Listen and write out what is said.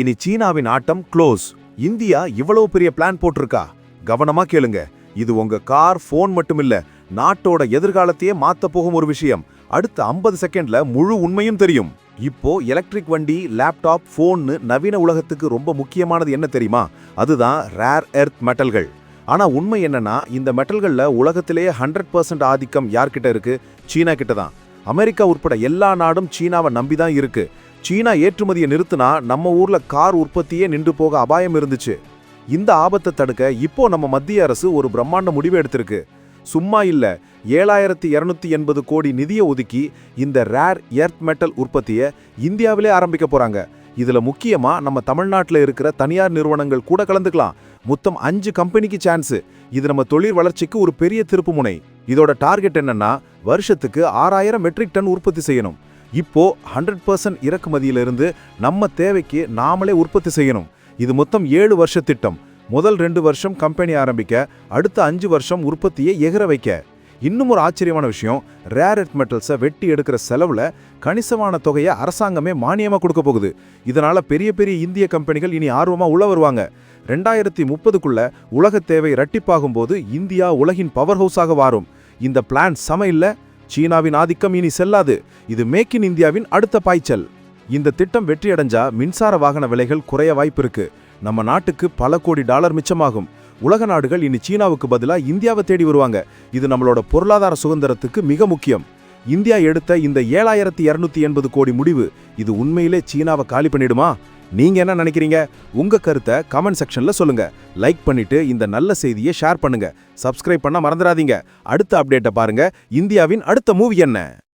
இனி சீனாவின் ஆட்டம் close India இவ்வளவு பெரிய பிளான் போட்டிருக்கா? கவனமா கேளுங்க. இது உங்க கார் ஃபோன் மட்டும் இல்ல நாட்டோட எதிர்காலத்தையே மாத்த போகும் ஒரு விஷயம். அடுத்த 50 செகண்ட்ல முழு உண்மையும் தெரியும். இப்போ எலக்ட்ரிக் வண்டி லேப்டாப் ஃபோன்னு நவீன உலகத்துக்கு ரொம்ப முக்கியமானது என்ன தெரியுமா? அதுதான் ரேர் எர்த் மெட்டல்கள் ஆனா உண்மை என்னன்னா இந்த மெட்டல்கள்ல உலகத்திலேயே ஹண்ட்ரட் பர்சன்ட் ஆதிக்கம் யார்கிட்ட இருக்கு? சீனா கிட்ட தான். அமெரிக்கா உட்பட எல்லா நாடும் சீனாவை நம்பி தான் இருக்குது சீனா ஏற்றுமதியை நிறுத்தினா நம்ம ஊரில் கார் உற்பத்தியே நின்று போக அபாயம் இருந்துச்சு. இந்த ஆபத்தை தடுக்க இப்போ நம்ம மத்திய அரசு ஒரு பிரம்மாண்ட முடிவு எடுத்திருக்கு. சும்மா இல்லை ஏழாயிரத்தி இரநூத்தி எண்பது கோடி நிதியை ஒதுக்கி இந்த ரேர் எர்த் மெட்டல் உற்பத்தியை இந்தியாவிலே ஆரம்பிக்க போகிறாங்க இதில் முக்கியமாக நம்ம தமிழ்நாட்டில் இருக்கிற தனியார் நிறுவனங்கள் கூட கலந்துக்கலாம். மொத்தம் அஞ்சு கம்பெனிக்கு சான்ஸு இது நம்ம தொழில் வளர்ச்சிக்கு ஒரு பெரிய திருப்புமுனை இதோட டார்கெட் என்னன்னா வருஷத்துக்கு ஆறாயிரம் மெட்ரிக் டன் உற்பத்தி செய்யணும். இப்போ ஹண்ட்ரட் பர்சன்ட் இறக்குமதியிலிருந்து நம்ம தேவைக்கு நாமளே உற்பத்தி செய்யணும். இது மொத்தம் ஏழு வருஷ திட்டம். முதல் ரெண்டு வருஷம் கம்பெனி ஆரம்பிக்க அடுத்த அஞ்சு வருஷம் உற்பத்தியை எகிற வைக்க. இன்னும் ஒரு ஆச்சரியமான விஷயம் ரேர் எர்த் மெட்டல்ஸை வெட்டி எடுக்கிற செலவில் கணிசமான தொகையை அரசாங்கமே மானியமாக கொடுக்க போகுது. இதனால் பெரிய பெரிய இந்திய கம்பெனிகள் இனி ஆர்வமாக உள்ள வருவாங்க. ரெண்டாயிரத்தி முப்பதுக்குள்ள உலக தேவை இரட்டிப்பாகும் போது இந்தியா உலகின் பவர் ஹவுஸாக வாரும். இந்த பிளான் சம இல்லை சீனாவின் ஆதிக்கம் இனி செல்லாது. இது மேக் இன் இந்தியாவின் அடுத்த பாய்ச்சல். இந்த திட்டம் வெற்றியடைஞ்சா மின்சார வாகன விலைகள் குறைய வாய்ப்பிருக்கு நம்ம நாட்டுக்கு பல கோடி டாலர் மிச்சமாகும். உலக நாடுகள் இனி சீனாவுக்கு பதிலா இந்தியாவை தேடி வருவாங்க. இது நம்மளோட பொருளாதார சுதந்திரத்துக்கு மிக முக்கியம். இந்தியா எடுத்த இந்த ஏழாயிரத்தி இருநூத்தி எண்பது கோடி முடிவு இது உண்மையிலே சீனாவை காலி பண்ணிடுமா? நீங்க என்ன நினைக்கிறீங்க? உங்க கருத்தை கமெண்ட் செக்ஷன்ல சொல்லுங்க. லைக் பண்ணிட்டு இந்த நல்ல செய்தியை ஷேர் பண்ணுங்க. சப்ஸ்கிரைப் பண்ண மறந்துடாதீங்க. அடுத்த அப்டேட்டை பாருங்க. இந்தியாவின் அடுத்த மூவி என்ன?